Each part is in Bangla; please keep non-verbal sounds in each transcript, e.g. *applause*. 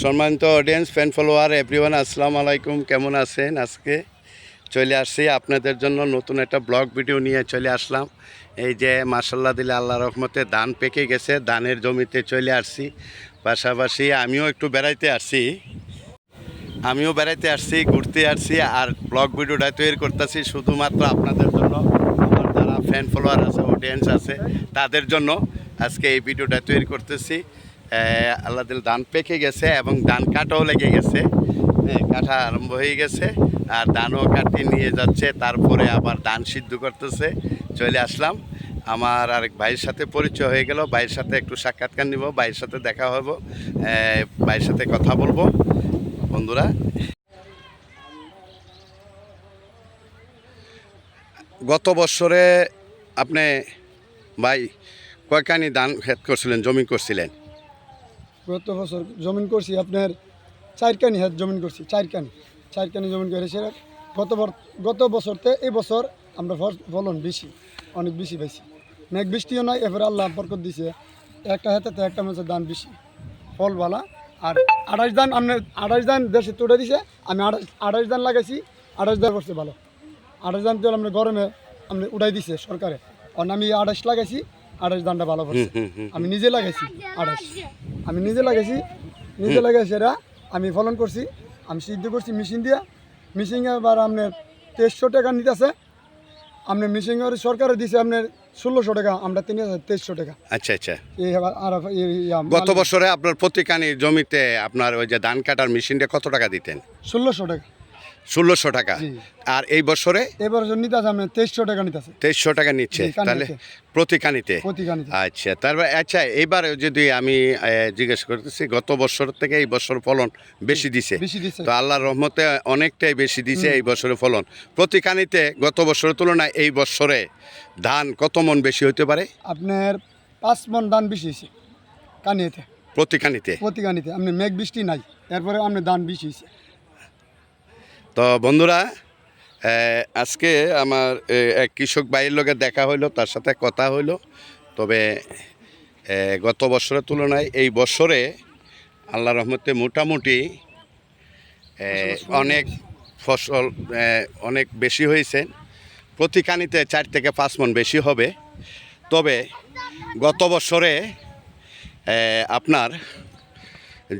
সম্মানিত অডিয়েন্স ফ্যান ফলোয়ার এভরিওয়ান আসসালামু আলাইকুম। কেমন আছেন আজকে? চলে আসছি আপনাদের জন্য নতুন একটা ব্লগ ভিডিও নিয়ে চলে আসলাম। এই যে মাসাল্লাহ দিলে আল্লাহ রহমতে ধান পেকে গেছে, ধানের জমিতে চলে আসছি। পাশাপাশি আমিও একটু বেড়াইতে আসছি। আমিও বেড়াইতে আসছি, ঘুরতে আসছি, আর ব্লগ ভিডিওটা তৈরি করতেছি শুধুমাত্র আপনাদের জন্য। আমার যারা ফ্যান ফলোয়ার আছে অডিয়েন্স আছে, তাদের জন্য আজকে এই ভিডিওটা তৈরি করতেছি। আল্লাহ দিল ধান পেকে গেছে এবং ধান কাটাও লেগে গেছে। হ্যাঁ, কাটা আরম্ভ হয়ে গেছে আর ধানও কাটিয়ে নিয়ে যাচ্ছে তারপরে আবার ধান সিদ্ধ করতেছে। চলে আসলাম। আমার আরেক ভাইয়ের সাথে পরিচয় হয়ে গেল। ভাইয়ের সাথে একটু সাক্ষাৎকার নিব ভাইয়ের সাথে দেখা হব ভাইয়ের সাথে কথা বলব। বন্ধুরা গত বছরে আপনি ভাই কয়খানি ধান ক্ষেত করছিলেন জমি করছিলেন? গত বছর জমিন করছি, আপনার চারকানি হাত জমিন করছি চারকানি চারকানি জমিন করে সেটা গত গত বছরতে এই বছর আমরা ফলন বেশি, অনেক বেশি পাইছি। মেঘ বৃষ্টিও নাই এবার আল্লাহ বরকত দিছে, একটা হাতে একটা মাছের দান বেশি ফল বালা আর আড়াইশ ধান আপনার আড়াইশ ধান দেশে তুলে দিছে, আমি আড়াইশ আড়াইশ ধান লাগাইছি, আড়াইশ দান করছে ভালো। আড়াইশ দান তো আমরা গরমে আপনি উড়াই দিছে সরকারে। আর আমি আড়াইশ লাগাইছি আড়াইশ ধানটা ভালো হুম। আমি নিজে লাগাইছি আড়াইশ। আমি নিজে লাগাইছি নিজে লাগাইছি এরা আমি ফলন করছি আমি সিদ্ধ করছি মেশিন দিয়া। মেশিন এবার আপনার তেইশশো টাকা নিতেছে। আপনি মেশিন সরকারে দিছে আপনার ষোলোশো টাকা আমরা তিন হাজার তেইশশো টাকা। আচ্ছা আচ্ছা। গত বছরে আপনার প্রতিখানি জমিতে আপনার ওই যে ধান কাটার মেশিনটা কত টাকা দিতেন? ষোলোশো টাকা। ষোলোশো টাকা। আর এই বছরে? নিতেছে আপনার তেইশশো টাকা নিতেছে তেইশশো টাকা নিচ্ছে। তাহলে প্রতিকা আচ্ছা তারপর আচ্ছা এবার যদি আমি জিজ্ঞেস করতেছি গত বছর থেকে এই বছর ফলন বেশি দিছে। তো আল্লাহর রহমতে অনেকটাই বেশি দিছে এই বছরে ফলন। প্রতিখানিতে গত বছরের তুলনায় এই বছরে ধান কত মন বেশি হতে পারে? আপনার পাঁচ মন ধান বেশি হয়েছে কানিয়েতে প্রতিখানিতে প্রতিকানিতে আপনি মেঘ বৃষ্টি নাই এরপরে আপনার ধান বেশি হয়েছে। তো বন্ধুরা আজকে আমার এক কৃষক ভাইয়ের লোকের দেখা হইল, তার সাথে কথা হইল। তবে গত বছরের তুলনায় এই বছরে আল্লাহ রহমতে মোটামুটি অনেক ফসল অনেক বেশি হয়েছে। প্রতিখানিতে চার থেকে পাঁচ মন বেশি হবে। তবে গত বছরে আপনার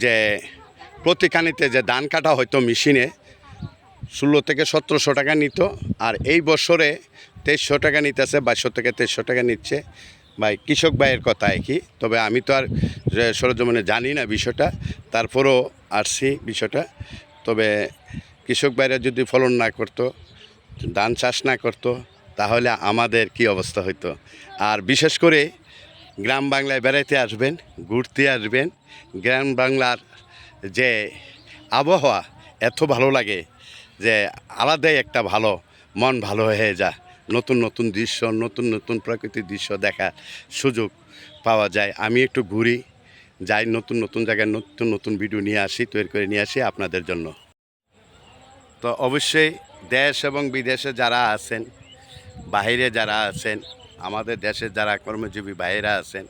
যে প্রতিখানিতে যে ধান কাটা হয়তো মেশিনে ষোলো থেকে সতেরোশো টাকা নিত, আর এই বছরে তেইশশো টাকা নিতেছে, বাইশশো থেকে তেইশশো টাকা নিচ্ছে। ভাই, কৃষক ভাইয়ের কথা কি তবে আমি তো আর সরজমিনে জানি না বিষয়টা, তারপরও আসছি বিষয়টা। তবে কৃষক ভাইরা যদি ফলন না করতো, ধান চাষ না করতো, তাহলে আমাদের কি অবস্থা হইতো? আর বিশেষ করে গ্রাম বাংলায় বেড়াইতে আসবেন, ঘুরতে আসবেন, গ্রাম বাংলার যে আবহাওয়া এত ভালো লাগে যে আলাদাই একটা ভালো মন ভালো হয়ে যা নতুন নতুন দৃশ্য, নতুন নতুন প্রকৃতির দৃশ্য দেখার সুযোগ পাওয়া যায়। আমি একটু ঘুরি, যাই নতুন নতুন জায়গায় নতুন নতুন ভিডিও নিয়ে আসি, তৈরি করে নিয়ে আসি আপনাদের জন্য। তো অবশ্যই দেশ এবং বিদেশে যারা আছেন, বাইরে যারা আছেন, আমাদের দেশে যারা কর্মজীবী ভাইয়েরা আছেন,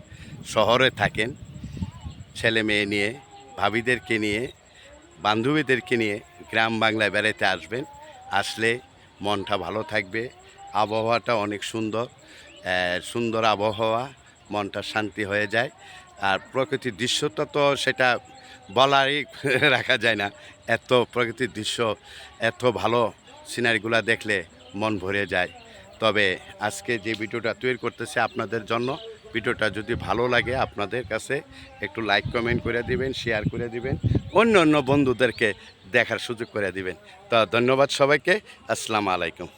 শহরে থাকেন, ছেলে মেয়ে নিয়ে, ভাবিদেরকে নিয়ে, বান্ধবীদেরকে নিয়ে গ্রাম বাংলায় বেড়াতে আসবেন, আসলে মনটা ভালো থাকবে, আবহাওয়াটা অনেক সুন্দর সুন্দর আবহাওয়া, মনটা শান্তি হয়ে যায়, আর প্রকৃতির দৃশ্যটা তো সেটা বলারই *laughs* রাখা যায় না, এত প্রকৃতির দৃশ্য, এত ভালো সিনারিগুলো দেখলে মন ভরে যায়। তবে আজকে যে ভিডিওটা তৈরি করতেছে আপনাদের জন্য, ভিডিওটা যদি ভালো লাগে আপনাদের কাছে, একটু লাইক কমেন্ট করে দিবেন শেয়ার করে দিবেন অন্য অন্য বন্ধুদেরকে দেখার সুযোগ করে দিবেন। তা ধন্যবাদ সবাইকে। আসসালামু আলাইকুম।